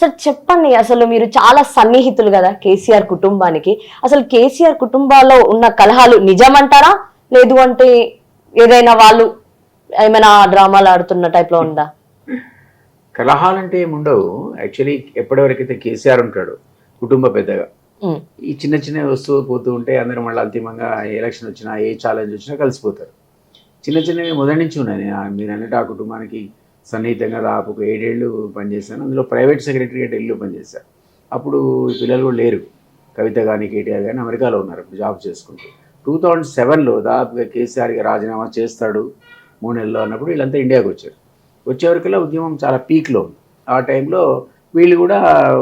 Sir చెప్పండి అసలు మీరు చాలా సన్నిహితులు కదా కేసీఆర్ కుటుంబానికి. అసలు కేసీఆర్ కుటుంబాల్లో ఉన్న కలహాలు నిజమంటారా? లేదు అంటే ఏదైనా వాళ్ళు ఏమైనా డ్రామాలు ఆడుతున్న టైప్లో ఉందా? కలహాలంటే ఏముండవు. యాక్చువల్లీ ఎప్పటివరకైతే కేసీఆర్ ఉంటాడు కుటుంబ పెద్దగా ఈ చిన్న చిన్న వస్తూ పోతూ ఉంటే అందరూ మళ్ళీ అంతిమంగా ఏ ఎలక్షన్ వచ్చినా ఏ ఛాలెంజ్ వచ్చినా కలిసిపోతారు. చిన్న చిన్నవి మొదటి నుంచి ఉన్నాయి. మీరు అన్నట్టు ఆ కుటుంబానికి సన్నిహితంగా దాపు ఒక ఏడేళ్ళు పనిచేశాను. అందులో ప్రైవేట్ సెక్రటరియట్ ఇల్లు పనిచేశాను. అప్పుడు పిల్లలు కూడా లేరు. కవిత కానీ కేటీఆర్ కానీ అమెరికాలో ఉన్నారు ఇప్పుడు జాబ్ చేసుకుంటూ. టూ థౌజండ్ సెవెన్లో దాదాపుగా కేసీఆర్కి రాజీనామా చేస్తాడు మూడు నెలల్లో అన్నప్పుడు వీళ్ళంతా ఇండియాకి వచ్చారు. వచ్చేవరకల్లా ఉద్యమం చాలా పీక్లో ఉంది. ఆ టైంలో వీళ్ళు కూడా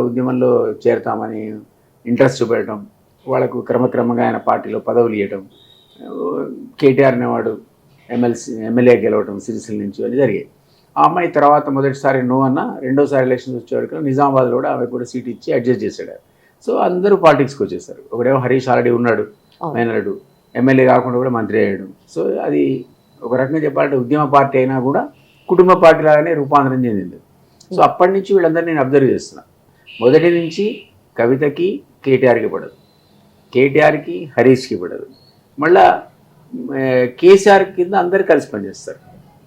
ఉద్యమంలో చేరతామని ఇంట్రెస్ట్ చూపెట్టడం వాళ్ళకు క్రమక్రమంగా ఆయన పార్టీలో పదవులు ఇవ్వటం కేటీఆర్ అనేవాడు ఎమ్మెల్సీ ఎమ్మెల్యే గెలవటం సిరిసిల్ నుంచి అని జరిగాయి. ఆ అమ్మాయి తర్వాత మొదటిసారి నో అన్న రెండోసారి ఎలక్షన్స్ వచ్చేవరకు నిజామాబాద్లో కూడా ఆమె కూడా సీట్ ఇచ్చి అడ్జస్ట్ చేశాడు. సో అందరూ పాలిటిక్స్కి వచ్చేసారు. ఒకడేమో హరీష్ ఆల్రెడీ ఉన్నాడు. మేనరుడు ఎమ్మెల్యే కాకుండా కూడా మంత్రి అయ్యాడు. సో అది ఒక రకంగా చెప్పాలంటే ఉద్యమ పార్టీ అయినా కూడా కుటుంబ పార్టీ లాగానే రూపాంతరం చెందింది. సో అప్పటి నుంచి వీళ్ళందరినీ నేను అబ్జర్వ్ చేస్తున్నా. మొదటి నుంచి కవితకి కేటీఆర్కి పడదు. కేటీఆర్కి హరీష్కి పడదు. మళ్ళా కేసీఆర్ కింద అందరు కలిసి పనిచేస్తారు.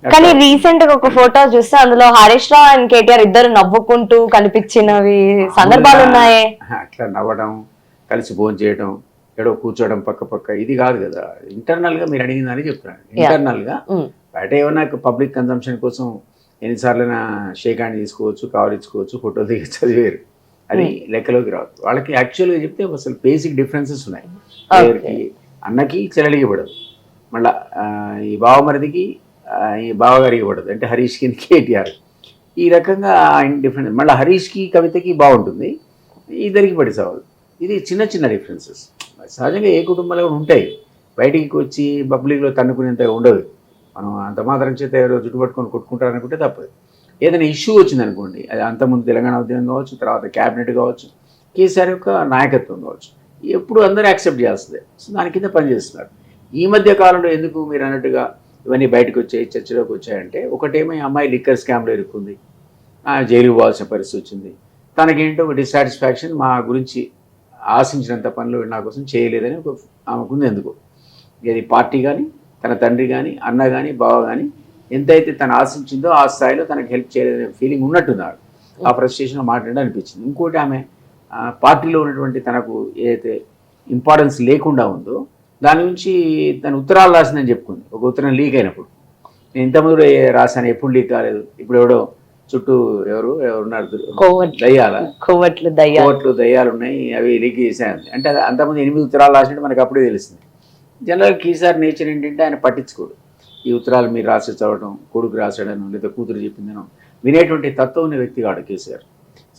కానీ రీసెంట్గా ఒక ఫోటో చూస్తే అందులో హరీష్ రావు అండ్ కేటీఆర్ ఇద్దరు నవ్వుకుంటూ కనిపించినవి సందర్భాలు ఉన్నాయే? అట్లా నవ్వడం కలిసి భోజనం చేయడం ఎక్కడో కూర్చోవడం పక్క పక్క ఇది కాదు కదా. ఇంటర్నల్గా మీరు అడిగిందని చెప్తున్నాను ఇంటర్నల్గా బయట ఏమన్నా పబ్లిక్ కన్సంప్షన్ కోసం ఎన్నిసార్లైనా షేక్ హ్యాండ్ తీసుకోవచ్చు కావలించుకోవచ్చు ఫోటో దిగి చదివేరు అది లెక్కలోకి రాదు వాళ్ళకి యాక్చువల్గా చెప్తే అసలు బేసిక్ డిఫరెన్సెస్ ఉన్నాయి. అన్నకి చెల్లెలికి పడదు మళ్ళా ఈ బావమరిదికి ఈ బావగారికి పడదు అంటే హరీష్కి కేటీఆర్. ఈ రకంగా ఆయన డిఫరెన్స్ మళ్ళీ హరీష్కి కవితకి బాగుంటుంది ఇద్దరికి పడి సవాలు. ఇది చిన్న చిన్న డిఫరెన్సెస్ సహజంగా ఏ కుటుంబంలో కూడా ఉంటాయి. బయటికి వచ్చి పబ్లిక్లో తన్నుకునేంత ఉండదు. మనం అంత మాత్రం చేత ఎవరో జుట్టు పట్టుకొని కొట్టుకుంటారు అనుకుంటే తప్పదు. ఏదైనా ఇష్యూ వచ్చింది అనుకోండి అది అంతకుముందు తెలంగాణ ఉద్యమం కావచ్చు తర్వాత క్యాబినెట్ కావచ్చు కేసీఆర్ యొక్క నాయకత్వం కావచ్చు ఎప్పుడు అందరూ యాక్సెప్ట్ చేస్తుంది సో దాని కింద పనిచేస్తున్నారు. ఈ మధ్య కాలంలో ఎందుకు మీరు అన్నట్టుగా ఇవన్నీ బయటకు వచ్చాయి చర్చలోకి వచ్చాయంటే ఒకటేమో ఈ అమ్మాయి లిక్కర్ స్కామ్లో ఇరుక్కుంది. జైలుకు పోవాల్సిన పరిస్థితి వచ్చింది. తనకేంటో ఒక డిస్సాటిస్ఫాక్షన్ మా గురించి ఆశించినంత పనులు నా కోసం చేయలేదని ఒక ఆమెకుంది ఎందుకు. ఇది పార్టీ కానీ తన తండ్రి కానీ అన్న కానీ బావ కానీ ఎంతైతే తను ఆశించిందో ఆ స్థాయిలో తనకు హెల్ప్ చేయలేదనే ఫీలింగ్ ఉన్నట్టుంది ఆవిడ. ఆ ఫ్రస్ట్రేషన్ మాట్లాడడం అనిపించింది. ఇంకోటి ఆమె పార్టీలో ఉన్నటువంటి తనకు ఏదైతే ఇంపార్టెన్స్ లేకుండా ఉందో దాని నుంచి తను ఉత్తరాలు రాసిందని చెప్పుకుంది. ఒక ఉత్తరం లీక్ అయినప్పుడు. నేను ఇంతకుముందు కూడా ఏ- రాశాను ఎప్పుడు లీక్ కాలేదు. ఇప్పుడు ఎవడో చుట్టూ ఎవరు ఎవరున్నారు? కొవ్వట్లు. దయ్యాల. కొవ్వట్లు దయ్యాలు. కోట్లు దయ్యాలు ఉన్నాయి అవి లీక్ చేశాను అంటే అంతకుముందు ఎనిమిది ఉత్తరాలు రాసినట్టు మనకు అప్పుడే తెలిసింది. జనరల్ కీసార్ నేచర్ ఏంటంటే ఆయన పట్టించుకోడు. ఈ ఉత్తరాలు మీరు రాసి చదవడం కొడుకు రాసాడను లేదా కూతురు చెప్పిందనో వినేటువంటి తత్వం ఉన్న వ్యక్తి కాడు కేసీఆర్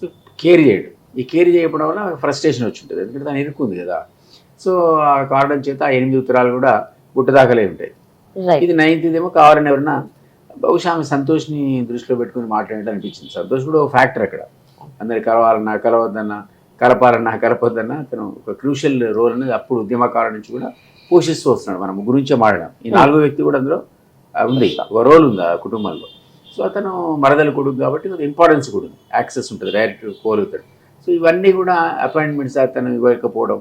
సో కేర్ చేయడు. ఈ కేర్ చేయడం వల్ల ఫ్రస్ట్రేషన్ వచ్చి ఉంటుంది ఎందుకంటే దాని ఇరుక్కుంది కదా. సో ఆ కారణం చేత ఆ ఎనిమిది ఉత్తరాలు కూడా గుట్టదాకలే ఉంటాయి. ఇది నైన్త్ ఏమో కావాలని ఎవరన్నా బహుశా ఆమె సంతోష్ని దృష్టిలో పెట్టుకుని మాట్లాడేది అనిపించింది సంతోష్ కూడా ఒక ఫ్యాక్టర్ అక్కడ. అందరి కలవాలన్నా కలవద్దన్నా కలపాలన్నా కలపొద్దన్నా అతను ఒక క్రూషియల్ రోల్ అనేది అప్పుడు ఉద్యమకాలం నుంచి కూడా పోషిస్తూ వస్తున్నాడు. మనం గురించే మాట్లాడడం ఈ నాలుగో వ్యక్తి కూడా అందులో ఉంది. ఒక రోల్ ఉంది ఆ కుటుంబంలో? సో అతను మరదల కొడుకు కాబట్టి ఇంపార్టెన్స్ కూడా ఉంది. యాక్సెస్ ఉంటుంది. డైరెక్ట్ కోలుతాడు. సో ఇవన్నీ కూడా అపాయింట్మెంట్స్ అతను ఇవ్వకపోవడం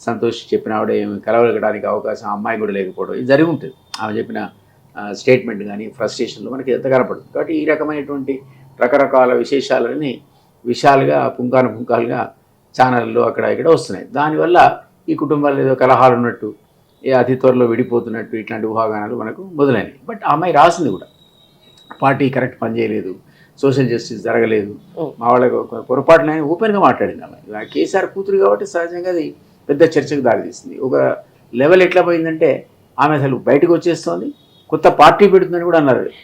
సంతోష్ చెప్పిన ఆవిడ ఏమి కలవగడానికి అవకాశం అమ్మాయి కూడా లేకపోవడం ఇది జరిగి ఉంటుంది. ఆమె చెప్పిన స్టేట్మెంట్ కానీ ఫ్రస్ట్రేషన్లో మనకి ఎంత కనపడుతుంది. కాబట్టి ఈ రకమైనటువంటి రకరకాల విశేషాలని విశాలుగా పుంకాను పుంకాలుగా ఛానళ్ళు అక్కడ ఇక్కడ వస్తున్నాయి. దానివల్ల ఈ కుటుంబాలు ఏదో కలహాలు ఉన్నట్టు ఏ అతి త్వరలో విడిపోతున్నట్టు ఇట్లాంటి ఊహాగానాలు మనకు మొదలైనవి. బట్ ఆ అమ్మాయి రాసింది కూడా. పార్టీ కరెక్ట్ పనిచేయలేదు. సోషల్ జస్టిస్ జరగలేదు. మా వాళ్ళకి ఒక పొరపాటున ఓపెన్గా మాట్లాడింది ఆమె. ఆ కేసీఆర్ కూతురు కాబట్టి సహజంగా అది పెద్ద చర్చకు దారితీస్తుంది ఒక లెవెల్ ఎట్లా పోయిందంటే ఆమె అసలు బయటకు వచ్చేస్తోంది కొత్త పార్టీ పెడుతుందని కూడా అన్నారు.